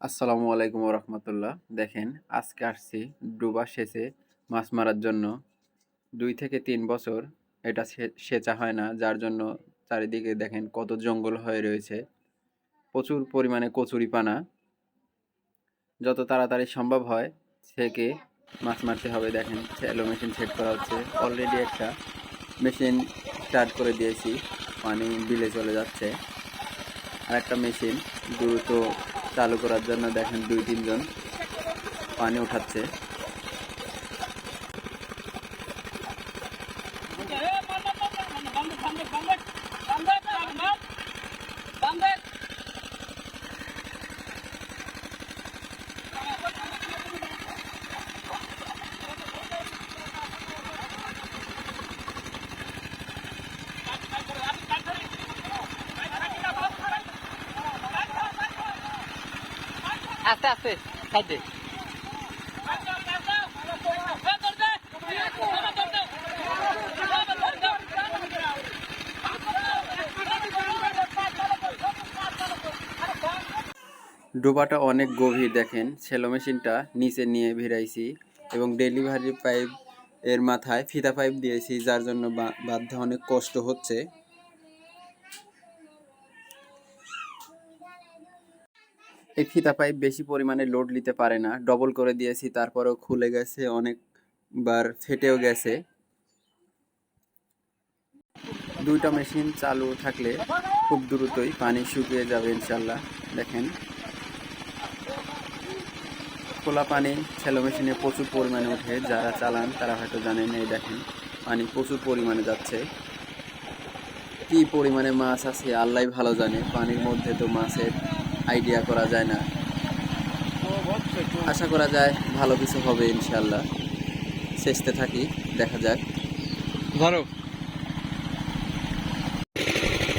আসসালামু আলাইকুম রহমতুল্লাহ দেখেন, আজকে আসছি ডুবা সেচে মাছ মারার জন্য। দুই থেকে তিন বছর এটা সেচা হয় না, যার জন্য চারিদিকে দেখেন কত জঙ্গল হয়ে রয়েছে। প্রচুর পরিমাণে কচুরি পানা। যত তাড়াতাড়ি সম্ভব হয়, সেকে মাছ মারতে হবে। দেখেন স্যালো মেশিন সেট করা হচ্ছে। অলরেডি একটা মেশিন স্টার্ট করে দিয়েছি। পানি বিলে চলে যাচ্ছে। আর একটা মেশিন দ্রুত চালু করার জন্য দেখেন দুই তিনজন পানি উঠাচ্ছে। ডোবাটা অনেক গভীর, দেখেন। সেলো মেশিনটা নিচে নিয়ে ভিড়াইছি এবং ডেলিভারি পাইপ এর মাথায় ফিতা পাইপ দিয়েছি, যার জন্য বা- বাধ্যে অনেক কষ্ট হচ্ছে। এই ফিতা পাইপ বেশি পরিমাণে লোড নিতে পারে না। ডবল করে দিয়েছি, তারপরেও খুলে গেছে অনেকবার, ফেটেও গেছে। দুইটা মেশিন চালু থাকলে খুব দ্রুতই পানি শুকিয়ে যাবে ইনশাল্লাহ দেখেন। খোলা পানি সেলো মেশিনে প্রচুর পরিমাণে ওঠে, যারা চালান তারা হয়তো জানেন, এই দেখেন, পানি প্রচুর পরিমাণে যাচ্ছে। কি পরিমাণে মাছ আছে আল্লাহ ভালো জানে, পানির মধ্যে তো মাছের আইডিয়া করা যায় না। আশা করা যায় ভালো কিছু হবে ইনশাল্লাহ চেষ্টা থাকি দেখা যাক। ধরো।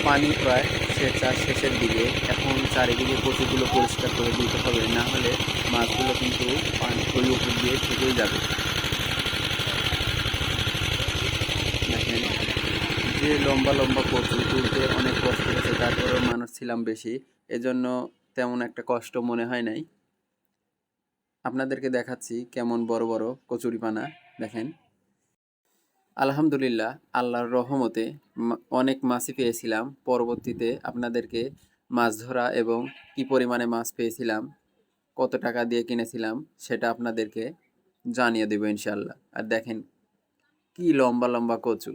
পানি প্রায় সে সেচা শেষের দিকে এখন চারিদিকে কচুগুলো পরিষ্কার করে দিতে হবে না হলে মাছগুলো কিন্তু পানি ওই উপর দিয়ে থেকেই যাবে। দেখেন যে লম্বা লম্বা কচু তুলতে অনেক কষ্ট হয়েছে তারপরেও মানুষ ছিলাম বেশি। এজন্য তেমন একটা কষ্ট মনে হয় নাই। আপনাদেরকে দেখাচ্ছি কেমন বড় বড় কচুরিপানা, দেখেন। আলহামদুলিল্লাহ, আল্লাহর রহমতে অনেক মাছই পেয়েছিলাম। পরবর্তীতে আপনাদেরকে মাছ ধরা এবং কি পরিমাণে মাছ পেয়েছিলাম, কত টাকা দিয়ে কিনেছিলাম, সেটা আপনাদেরকে জানিয়ে দেবো ইনশাল্লাহ আর দেখেন, কি লম্বা লম্বা কচু।